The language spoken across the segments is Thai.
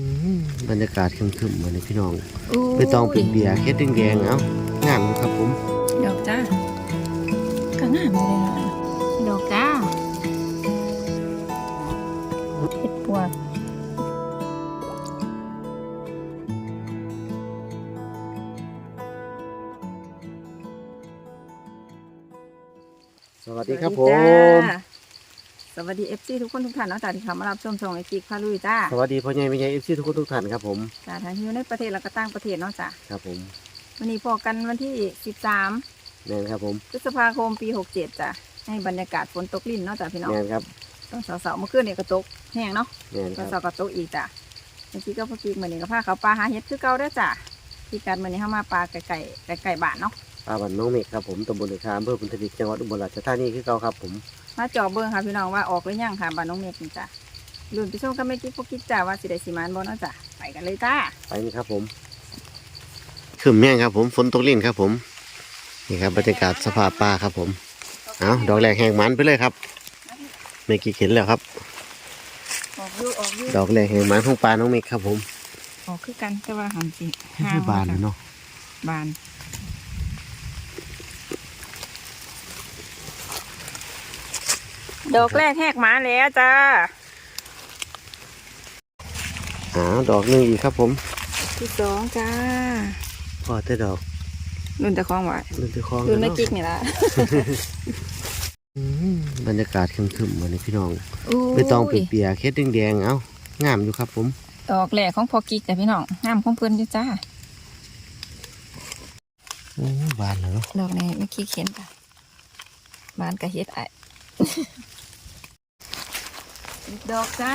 อืมบรรยากาศครึมๆมาเลยพี่น้องอู้ไปตองเป็นเบียร์เค็ดแดงๆเอ้างามอยู่ครับผม ดอกจ้าก็งามเลยเนาะดอกจ้าเห็ดปวกสวัสดีครับผสวัสมจ้า สวัสดีเอฟซีทุกคนทุกท่านเนาะจ้าที่เข้ามารับชมช่องไอจิกพาลุยจ้าสวัสดีพ่อใหญ่แม่ใหญ่เอฟซีทุกคนทุกท่านครับผมจ้าทั้งที่อยู่ในประเทศแล้วก็ต่างประเทศเนาะจ้าครับผมวันนี้พอกันวันที่13แม่นครับผมพฤษภาคมปี67จ้ะให้บรรยากาศฝนตกลิ่นเนาะจ้ะพี่น้องแม่นครับต้องสาวๆเมื่อคืนนี่ก็ตกแห้งเนาะแม่นคตอรันบสาวก็ตกอีกจ้ะเมื่อกี้ก็พอกี้มื้อนี้ก็พาเขาปลาหาเห็ดคือเก่าเด้อจ้ะที่การมื้อนี้เฮามาปลาไก่ไก่ไก่บ้านเนาะ ป้าบันน้องเมฆครับผมตำบลเอกคามอำเภอพุนทวิกจังหวัดอุบลราชธานีคือเก่าครับผม มาจอบเบิ่งค่ะพี่น้องว่าออกหรือยังค่ะบ้านน้องเมฆนี่จ้ะรุ่นพี่ส้มก็ไม่กิ๊กพวกกิ๊กจ้ะว่าสิได้สิมานบ่เนาะจ้ะไปกันเลยจ้าไปนี่ครับผมขึ้นแม่งครับผมฝนตกลิ่นครับผม นี่ครับบรรยากาศสภาพป่าครับผมเอาดอกแรกแหงมันไปเลยครับเมฆกี่เข็นแล้วครับ ออกอยู่ออกอยู่ดอกแรกแหงมันของปลาน้องเมฆครับผมออกคือกันแต่ว่าหันสิคือบานเลยเนาะบาน ดอกแรกแหกหมาแล้วจ้าหาดอกหนึงอีกครับผม ที่สองจ้าพอแต่ดอกรุ่นตะคองไหวรุ่นที่คลองรุ่นไม่เนาะกิ๊กนี่ละอืมบรรยากาศครึมๆมาเลยพี่น้องอู้ไปตองเป็นเปียๆเค็ดแดงๆเอ้างามอยู่ครับผม ดอกแหลกของพอกิ๊กจ้ะพี่น้องงามของเพื่อนอยู่จ้าโอ้บานแล้วเนาะดอกนี้ไม่กิ๊กเห็นจ้ะบานกระเฮ็ดไออีก ดอกจ้า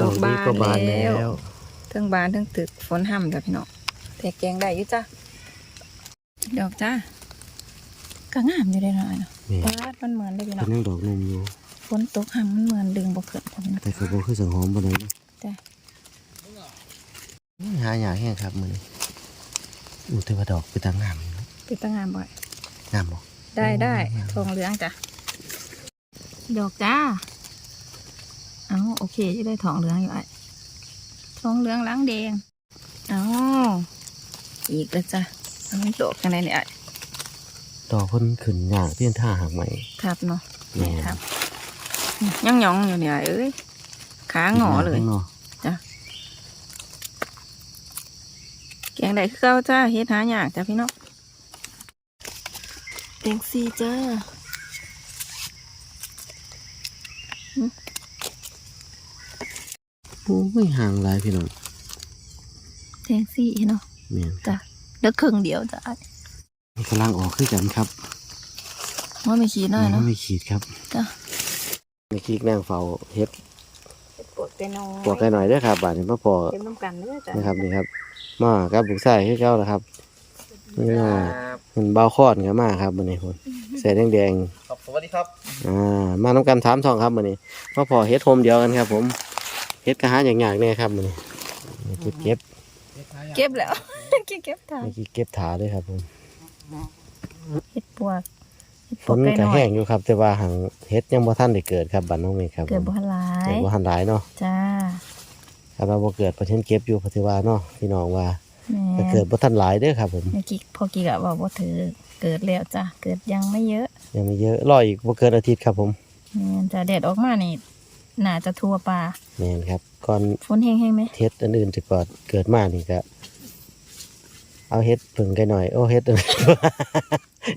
ดอกบานนี้ก็บานแล้แล้ววเทิงบานเทิงตึกฝนห่ำจ้ะพี่น้องแต่แกงได้อยู่จ้าดอกจ้าก็งามอยู่ได้หน่อยเนาะนี่ปาดมันเหมือนได้พี่เป็น้นองยังดอกนมอยู่ฝนตกห่ำมันเหมือนดึงบ่ขึ้นจ้ะพี่น้องแต่กระบอกคือสังหอมบ่ได้เนาะจ้ะอืมหาหยาแห้งครับมื้อนี้อู้แต่ว่าดอกไปตางงามอยู่เนาะเป็นตางามบ่อยงามบ่ได้ได้อืมทองเหลืองจ้ะ ดอกจ้า เอาโอเคจะได้ทองเหลืองอยู่ไอ้ทองเหลืองหล้างแดง เอาอีกแล้วจ้ะเอามันดอกกันไหนเนี่ยไอ้ดอกเพิ่นขึ้นหยาเพี้ยนท่าหางใหม่ทับเนาะแม่นทับย่องย่องๆอยู่เนี่ยไอ้เอ้ยขาหงอเลยเนาะแกงได้คือเก้าจ้าเฮ็ดหายากจ้ะพี่น้องแตงซีจ้า โอ้ยห่างหลายพี่น้องแตงซีเนาะแม่นจ้ะแล้วครึ่งเดียวจ้ะไอ้มันกำลังออกคือกันครับว่าไม่ขีดหน่อยเนาะไม่ขีดครับจ้ะไม่ขีดแมงเฝ้าเฮ็ดปวดแต่น้อยปวกกันหน่อยเด้อครับบาดนี้มาพอเต็มน้ำกันเด้อจ้ะนะครับนี่ครับมากับลูกชายคือเก่าแล้วครับ นี่น่ามันเบาคอนก็มาครับมื้อนี้พุ่นใส่แดงครับสวัสดีครับๆอ่ามานํกันถามทองครับมื้อนี้มาพอเฮ็ดโฮมเดียวกันครับ ผมเฮ็ดกะหาอย่างยากแน่ครับมื้อนี้เก็บเก็บเก็บแล้วเก็บเก็บทานเมื่อกี้เก็บถาด้วยครับผมเห็ดปวกเห็ดปฝวกนไก่ก็น้อแห้ยงอยู่ครับ แต่ว่าหังเฮ็ดยังบ่ทันได้เกิดครับบ้านน้องเมฆครับเกิดบ่ทันหลายเกิดบ่ทันหลายเนาะจ้าครับว่าบ่เกิดประเทศเก็บอยู่เพราะที่ว่าเนาะพี่น้องว่า แม่ถ้าเกิดบ่ทันหลายเด้อครับ ผมเมื่อกี้พอกี้ก็บอกว่าถือเกิดแล้วจ้ะเกิดยังไม่เยอะยังไม่เยอะรออีกบ่เกินอาทิตย์ครับผมแม่นจะแดดออกมานี่น่าจะทั่วปลาแม่นครับ ก่อนฝนแห้งๆไหมเฮ็ดอันอื่นจะก่อนเกิดมานี่ก็เอาเฮ็ดผึ่งกันหน่อยโอ้เฮ็ด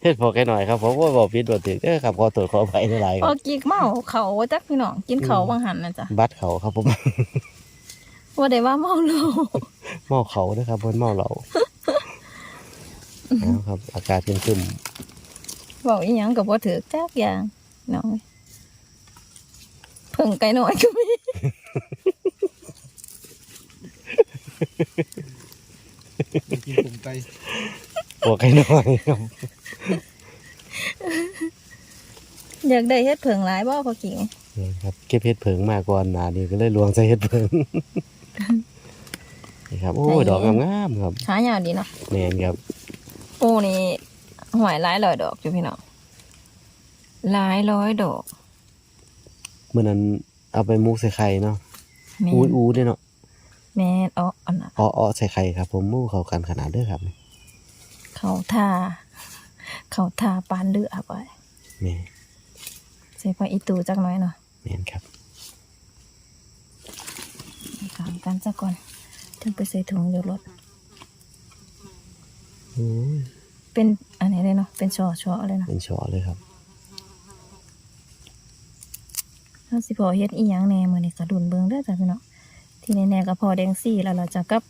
เฮ็ดพอกันหน่อยครับผมว่าบอกผิดบ่ถูกเด้อครับขอโทษขออภัยหลายๆคพอรับกี้เมาเขาว่าจักพี่น้องกินเขาบางหันนะจ้ะบัตรเขาครับผม ว่าได้ว่าเมาเหล้าเมาเขาเด้อครับบ่เมาเหล้าเอาครับ อากาศครึมๆบอกอีหยังกับว่าถือจักอย่างน้องเพิ่งไก่น้อยก็มีกินตุ่มไก่ปวกไก่น้อยครับอยากได้เฮ็ดเพิ่งหลายบ่พอกี้นี่ครับเก็บเห็ดเผิงมาก่อนหนานี่ก็เลยลวงใส่เห็ดเผิง นี่ครับ โอ้ยดอกงามๆครับหายาวดีเนาะแมนครับโอ้นี่หวยหลายร้อยดอกอยู่พี่น้องหลายร้อยดอกเมื่อนั้นเอาไปมุกใส่ไข่เนาะแม่อูนอูเด้อเนาะแม่นเอาอันน่ะอ้ออ้อใส่ไข่ครับ ผมหมู่เข้ากันขนาดเด้อครับเขาทา เขาทาปานเลือไปแม่ใส่ผักอีตูจักหน่อยเนาะ แม่นครับถามกันซะก่อน ถึงไปใส่ถุงอยู่รถ โอ้ยเป็นอันนี้เลยเนาะ เป็นช่อช่อๆเลยเนาะเป็นชอเลยครับถ้าสิพอเฮ็ดอีหยังแหน่มื้อนี้ก็ดุนเบิ่งเด้อจ้ะพี่น้อง ที่แน่ๆก็พอแดงซี่แล้วเราจะกับ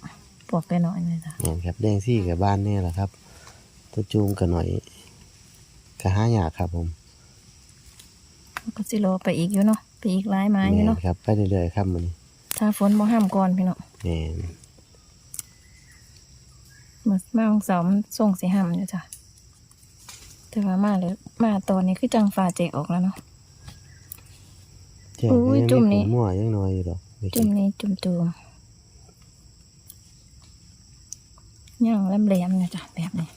ปวกไปหน่อยเลยจ้ะแม่นครับแดงซี่กับบ้านนี่แหละครับ ตัวจูงกันหน่อยก็หายากครับผมก็สิรอไปอีกอยู่เนาะ ไปอีกหลายไม้อยู่แม่นเนาะครับไปเรื่อยๆครับมัน ถ้าฝนบ่ห้ามก่อนพี่น้องแม่นเมื่อมาของเสามันส่งสิห้ามอยู่จ้ะแต่ว่ามาเลยมาตอนนี้คือจังฟ้าแจกออกแล้วเนาะ เจ้าอุ้ยยังจุ่มมีนี่ผลมั่วยังน้อยอยู่ดอกไม่จุ่คิดมนี้จุ่มตูมย่างแหลมๆเนี่ยจ้ะแบบนี้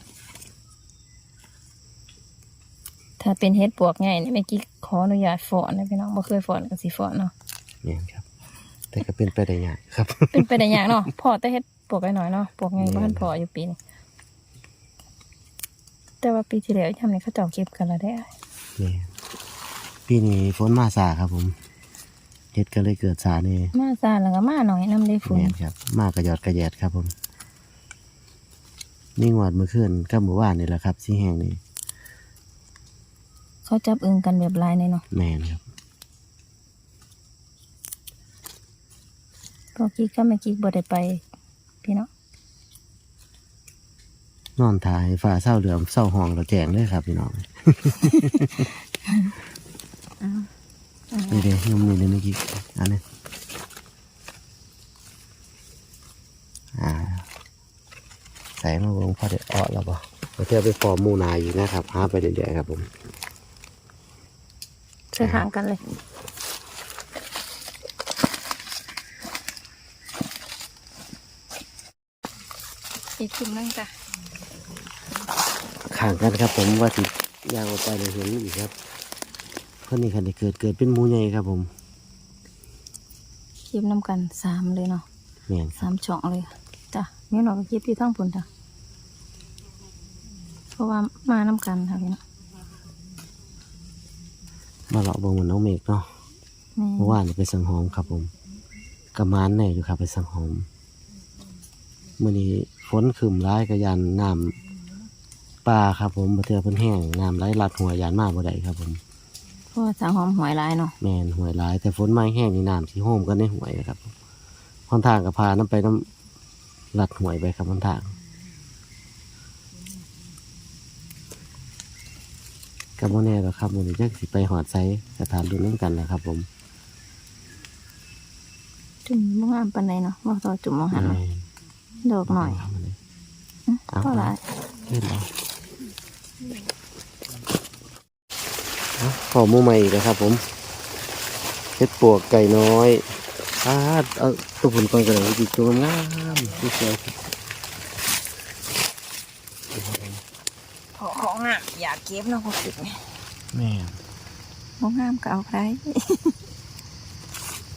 ถ้าเป็นเฮ็ดปวกไงนี่เมื่อกี้ขออนุญาตฝอนนะพี่น้องบ่เคยฝอนกับสิฝอนเนาะแม่นครับ แต่ก็เป็นไปได้ยากครับ เป็นไปได้ยากเนาะพอแต่เฮ็ดปวกไอ้หน่อยเนาะปวกไงบ้านพออยู่ปีนี้แต่ว่าปีที่แล้วทำนี่เขาเจ้าเก็บกันแล้วได้อ้ายแม่นปีนี้ฝนมาสาครับผมเฮ็ดก็เลยเกิดสานี่มาซาแล้วก็มาหน่อยน้ำได้ฝุ่นแม่นครับ มากระยอดกระแยดครับผมนี่งวดเมื่อคืนกับเมื่อวานนี่แหละครับที่แห่งนี้เขาจับอึงกันแบบลายเลยเนาะแม่นครับ พอกี้ก็ไม่กี้บ่ได้ไป พี่เนาะนอนถ่ายฟ้าเศร้าเหลือมเศร้าห้องเราแจงเลยครับพี่น้องนี่เด้ยมนี่เลยเมื่อกี้อันนี้อ่าใส่มาเบงพอได้อ้อแล้วบ่เราเที่ยวไปฟอร์มหมูนาอยู่นะครับหาไปเรื่อยๆครับผมเชื่อห่างกันเลย อีกกลุ่มนึงจ้ะข่างกันครับ ผมว่าสิยางออกไปเลยเห็นอีกครับเพื่อนนี่คันได้เกิดเกิดเป็นหมูใหญ่ครับ ผมคลิปน้ำกันสามเลยเนาะแม่นครับสามช่องเลยจ้ะนี่หนูก็คลิปที่ทั้งผลจ้ะเพราะว่ามาน้ำกันค่ะพี่เนาะมาเลาะเบงเหมือนน้องเมฆเนาะนี่เมื่อวานนี่ไปสังหอมครับผมกระมานแน่อยู่ครับไปสังหอม มื่อนี้ฝนขึ้นร้ายกระยันน้ำป่าครับผมมาเทือเพิ่นแห้งน้ำไหลหลัดหัวยานมาบ่ได้ครับผมเพราะว่าสาวหอมหวยลายเนาะแมนหวยร้าย แต่ฝนมาแห้งนี่น้ำที่โฮมกันในหวยครับค่อนทางกับพาน้ำไปน้ำหลัดหวยไปครับค่อนทางกับโมแน่แล้วครับวันนี้จะสิไปหอดไซสถานดูนั่นกันนะครับ ผม จุ่มบ่งามปันใดเนาะบ่ต่อจุ่มมองหันแมเนาะน ดอกหน่อยเามาเลยอื้อเอาเท่าไหร่เล่นเอาเอาขอหมูใหม่อีกนะครับผมเฮ็ดปวกไก่น้อยอาดเอาตัวผุนก่อนกันเลยอีกตัวงามๆสวยๆของของอะอยากเก็บเนาะพอกิดไงแม่บ่งามก็เอาไป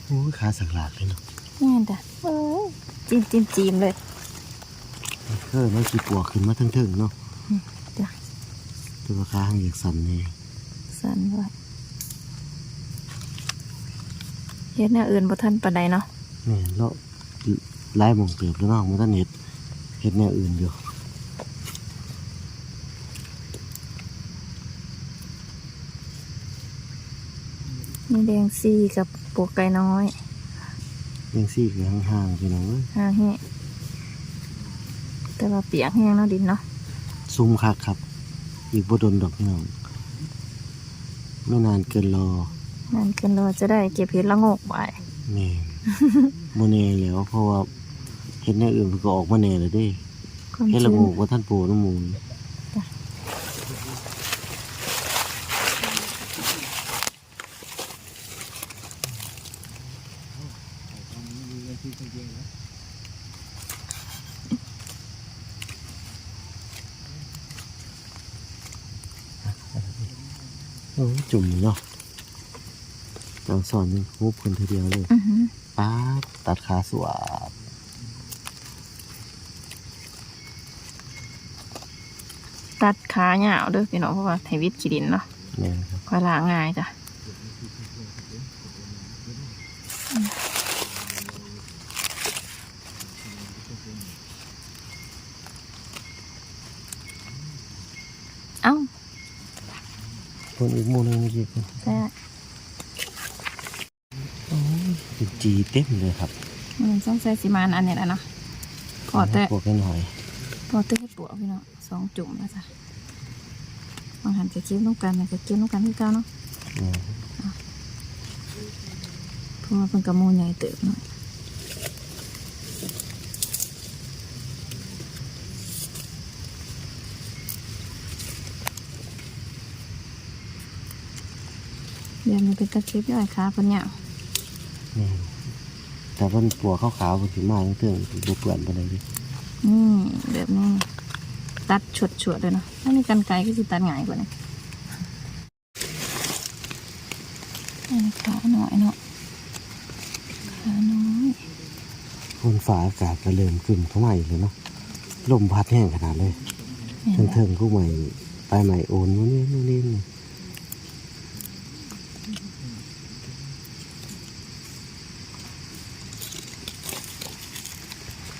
โอ้ยขาสักหลาดเลยเนาะแม่นจ้ะโอ้ยจิ้มจิ้มจิ้มเลย เออมันกี่ปวกขึ้นมาทั้งถึงๆเนาะจ้ะตัวขาข้างอยากสั่นเลยสันไว้เฮ็ดแนวอื่นบ่ทันปานใดเนาะแม่แล้วไล่มองเติบแล้วเนาะมันต้นเห็ดเห็ดแนวอื่นอยู่มีแดงซีกับปวกไก่น้อยยังซี่คือห่างๆพี่น้องเอ้ยหาแห้ แต่ว่าเปียกแห้งเนาะดินเนาะซุ่มคักครับ อีกบ่โดนดอกพี่น้องไม่นานเกินรอนั่นเกินเราจะได้เก็บเห็ดละโงกไว้แม่โมเน่แล้วเพราะว่าเห็ดแนวอื่นมันก็ออกมาแน่เลยเด้ความเห็ดละชื้นงูว่าท่านปู่น้ำมูล โอ้ย จุ่มเนาะต้องสอนหนึ่งฮุบคนทีเดียวเลยอือหือป๊าดตัดขาสวบตัดขาเหยาวเด้อพี่น้องเพราะว่าไทวิตขี้ดินเนาะแม่นครับค่อยล้างง่ายจ้ะเอ้า คนอีกหมูหนึงเมื่อกี้คนแต่เป็นจีเต็มเลยครับมันต้องใส่สีมานอันนี้แหละเนาะพอแต่พวกกันหน่อยพอแต่ให้ปวกพี่น้องสองจุ่มแล้วจ้ะบางหันจะเคี้ยวน้ำกันมันจะเคี้ยวน้ำกันที่เก้าเนาะแม่นเพราะว่าเป็นกระโมใหญ่เติบหน่อย เดี๋ยวมันเป็นตะเข็บย่อยขาปัญญาแม่นแต่เพิ่นปัวขาวๆเพิ่นสิมาจังเทื่องบ่เปื้อนปานใดเดินี่แบบนี้ตัดฉดฉดๆเลยเนาะถ้ามีกันไกลก็จะตัดง่ายกว่านี้อันนี้ขาหน่อยเนาะขาน้อยฝนฟ้าอากาศก็เริ่มขึ้นเข้ามาอีกแล้วเนาะลมพัดแห้งขนาดเลยแม่นเทิบ่งๆกูใหม่ไปใหม่โอนนู่นนี่นู่นนี่นี่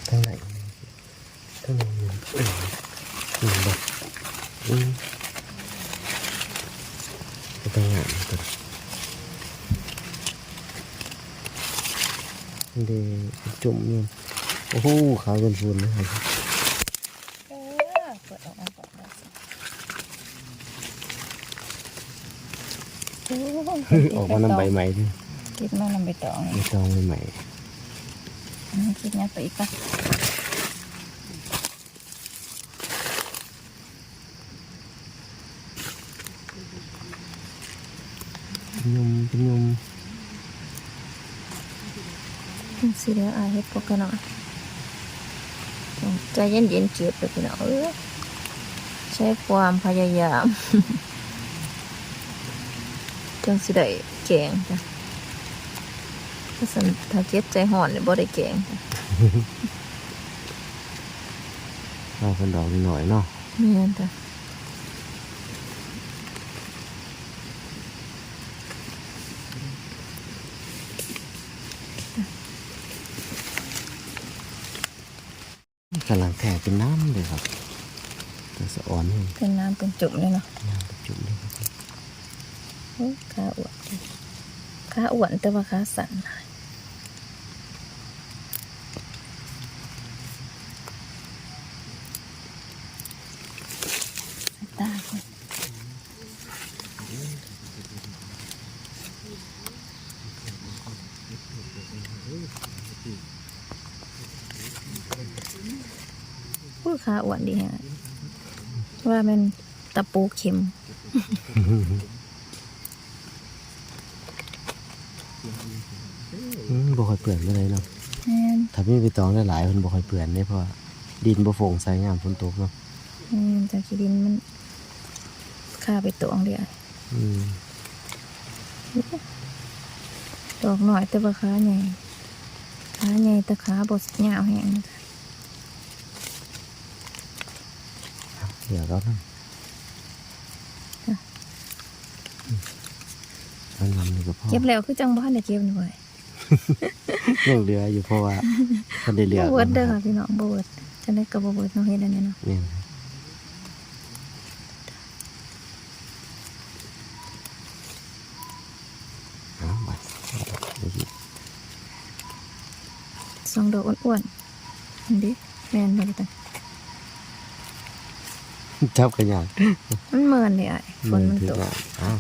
ทางไหนทางไหนเนี่ยเอ้ยนี่บอกอืมไปทางงานตัว เดจุ่มเนี่ยโอ้โหขาวเป็นฟูนนะครับเออเปิดออกมาก่อนได้สิโอ้ยออกมานำใบใหม่ดิคิดมานำใบตองไม่ต้องใบใหม่อันนี้คิดเนี่ยไปอีกปะเป็นยมเป็นยม สิเดี๋ยวอายเฮ็ดพวกกันหน่อยต้องใจเย็นๆเก็บไปพี่น้องเออใช้ความพยายามจังสิได้แกงจ้ะถ้าสันถ้าเก็บใจห่อนเนี่ยบ่ได้แกงเราเป็นดอกนิดหน่อยเนาะแม่นจ้ะ กำลัง แผ่เป็นน้ำเลยครับแต่สะอ่อนนี่เป็นน้ำเป็นจุ่มเลยเนาะน้ำเป็นจุ่มเลยครับโอ้ยขาอ้วนดิขาอ้วนแต่ว่าขาสั่นหลายตาคนพูด ขาอ้วนดีฮะว่าเป็นตะปูเข็มอืมบ่ค่อยเปื่อนไม่เลยเนาะแม่นถ้ามีใบตองหลายๆมันบ่ค่อยเปื่อนได้เพราะว่าดินบ่โฟงใส่ยามฝนตกเนาะแม่นจากขี้ดินมันฆ่าไปตวงเดียวอืมดอกหน่อยแต่ว่าขาใหญ่ขาใหญ่แต่ขาบดยาวแห้งนะจ๊ะ เดี๋ยวเราเนาะอันนั้นนี่ก็พอเก็บแล้วคือจังบ้านได้เก็บหน่อยยังเหลืออยู่เพราะว่ามันได้เหลือบ่เวิร์ดเด้อค่ะพี่น้องบ่เวิร์ดจังได้ก็บ่เวิร์ดเนาะเฮ็ดอันนี้เนาะเนี่ยครับเอาบัดเดี๋ยวสิสองดอกอ้วนๆอันนี้แม่นบ่ล่ะ จับกันยากมันเหมือนเลยอะฝนมันตกงอ้าว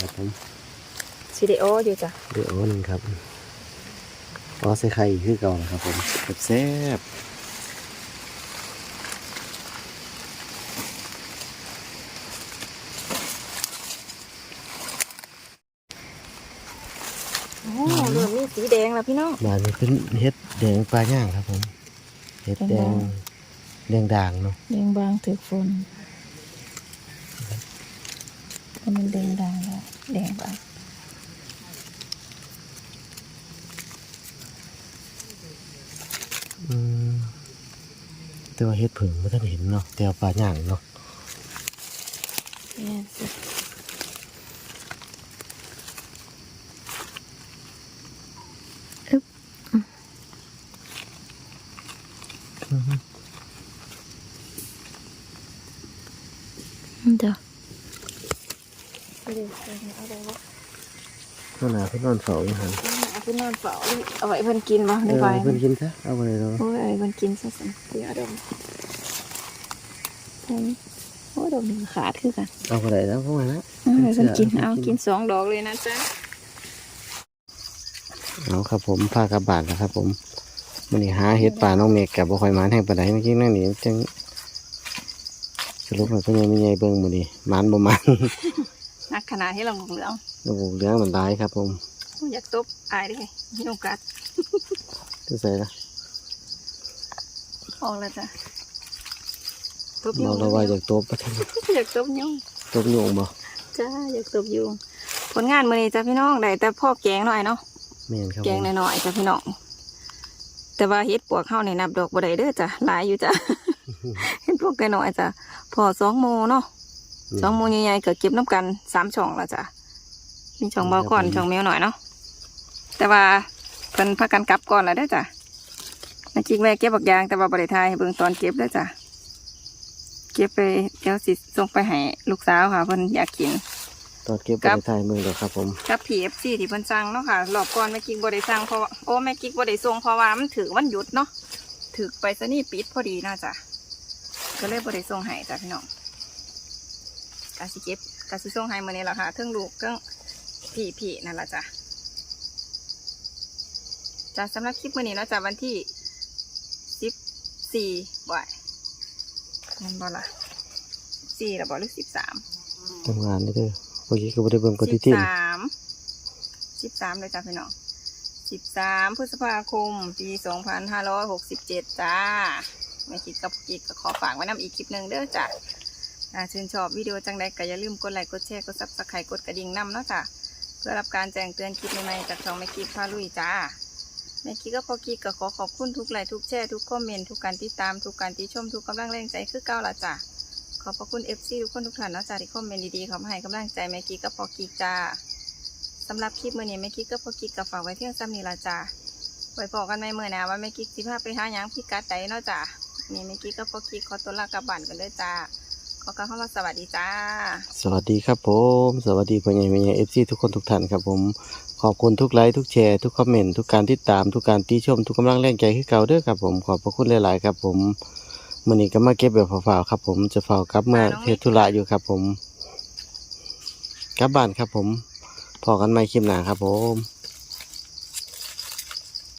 ครับผมสิได้โออยู่จ้ะเดี๋ยวหนึ่งครับอ๋อใส่ไข่อีกคือเก่านะครับผมแซ่บโอ้เริ่มมีสีแดงแล้วพี่น้องๆมานี่เป็นเฮ็ดแดงปลาย่างครับผมเฮ็ดแดง เรียงด่างเนาะแดงบางถือฝนถ้ามันแดงด่างแล้วแดงบางอืมต่วเฮ็ดผึ่งไม่ทันเห็นเนาะแต่ว่ปลาหย่างเนาะ เอาเดี๋ยวเอาเดี๋ยวนั่นน่ะเพิ่นนอนเฝ้าอยู่หั่นเอาเพิ่นนอนเฝ้าเอาไว้เพิ่นกินบ่เอได้อไปเพิ่นกินซะเอาไปเลยเนาะโอ้ยเอาไว้เพิ่นกินซะสิเดี๋ยวเอาดมโอ้ยโอ้ยดมนี่ขาดคือกันเอาไปเลยแล้วพวกนั้นนะเอาไว้เพิ่นกินเอากินสองดอกเลยนะจ๊ะเอาครับผมพากลับบ้านแล้วครับ ผมมื้อนี้หาเฮ็ดป่าน้องเมฆกับบ่ค่อยหมานแห่งปานใดเมื่อกี้นั่นนี่จังสรุปให้เพิ่นยังมีใหญ่เบิ่งมื้อนี้หมานบ่หมานนัก ขนาดที่เราเหลืองระบบเลี้ยงมันได้ครับผมอยากตบอายเดิมีโอกาสที่ใส่ละออกแล้วจ้ะตบบยุอกงเราว่าอยากตบบ่ทันอยากตบยุงตบยุงบ่จ้าอยากตบยุงผลงานมื้อนี้จ้ะพี่น้องได้แต่พ่อแกงหน่อยเนาะแม่นครับแกผงมหน่อยๆจ้ะพี่น้องแต่ว่าเฮ็ดปวกเข้าในนับดอกบ่ได้เด้อจ้ะหลายอยู่จ้ะเฮ็ดพวกน้อยๆจ้ะพอสองโมเนาะ สองโมใหญ่ๆก็เก็บน้ำกันสามช่องละจ้ะมีช่องเบาก่อนช่องแมวหน่อยเนาะแต่ว่าเพิ่นพากันกลับก่อนแล้วเด้อจ้ะนาจิกแม่เก็บบักยางแต่ว่าบ่ได้ทายให้เบิ่งตอนเก็บเด้อจ้ะเก็บไปเดี๋ยวสิส่งไปให้ลูกสาวค่ะเพิ่นอยากกินตอนเก็บครัไปบถ่ายมือเด้อครับผมกับ PFC ที่เพิ่นสั่งเนาะค่ะรอบก่อนแม่กิ๊กบ่ได้สั่งเพราะว่าโอ้แม่กิ๊กบ่ได้ส่งเพราะว่ามันถือวันหยุดเนาะถือไปซะนี่ปิดพอดีน่าจ้ะก็เลยบ่ได้ส่งให้จ้ะพี่น้อง กาสิเก็บกาสิส่งให้มื้อนี้ล่ะค่ะเทิงลูกเทิงพี่ๆนั่นล่ะจ้ะจ้ะสำหรับคลิปมื้อนี้เนาะจ้ะวันที่14บ่ายนั่นบ่ล่ะ14แล้วบ่หรือ13ทำงานนี่เด้อเมื่อกี้ก็บ่ได้เบิ่งปสิฏิบทินสามสิบสามเลยจ้าพี่น้องสิบสามพฤษภาคม ปีสองพันห้าร้อยหกสิบเจ็ดจ้าไม่คิดกับกิกก็ขอฝากไว้นำอีกคลิปหนึ่งเด้อจ้าอ่า ชื่นชอบวิดีโอจังใดก็อย่าลืมกดไลค์กดแชร์กดซับสไครต์กดกระดิ่งนำเนาะจ้าเพื่อรับการแจ้งเตือนคลิปใหม่ๆจากช่องแม่กิ๊กพาลุยจ้าแม่กิ๊กก็พอกิ๊กก็ขอขอบคุณทุกไลค์ทุกแชร์ทุกคอมเมนต์ทุกการติดตามทุกการติชมทุกกำลังแรงใจคือเก้าละจ้าขอบพระคุณ FC ทุกคนทุกท่านเนาะจ้าที่คอมเมนต์ดีๆขามาให้กำลังใจแม่กิ๊กกับพอกิ๊กจ้าสำหรับคลิปมื้อนี้แม่กิ๊กกับพอกิ๊กกับฝากไว้เที่ยงซ้ำนี้ละจ้าไว้พอกันใหม่มื้อหน้าว่าแม่กิ๊กสิพาไปหาหยังพี่กัดใดเนาะจ้านี่แม่กิ๊กกับพอกิ๊กขอตัวลากลับบ้านกันเด้อจ้า ขอกล่าวคำว่าสวัสดีจ้า สวัสดีครับผม สวัสดีพ่อใหญ่แม่ใหญ่ FC ทุกคนทุกท่านครับผม ขอบคุณทุกไลค์ทุกแชร์ทุกคอมเมนต์ทุกการติดตามทุกการติชมทุกกำลังแรงใจคือเก่าเด้อครับผมขอบพระคุณหลาย ๆ ครับผมมื้อนี้ก็มาเก็บแบบฝ่าวๆครับ ผมจะฝ่าวกลับมาเฮ็ดธุระอยู่ครับ ผม กลับบ้านครับผมพอกันใหม่คลิปหน้าครับผม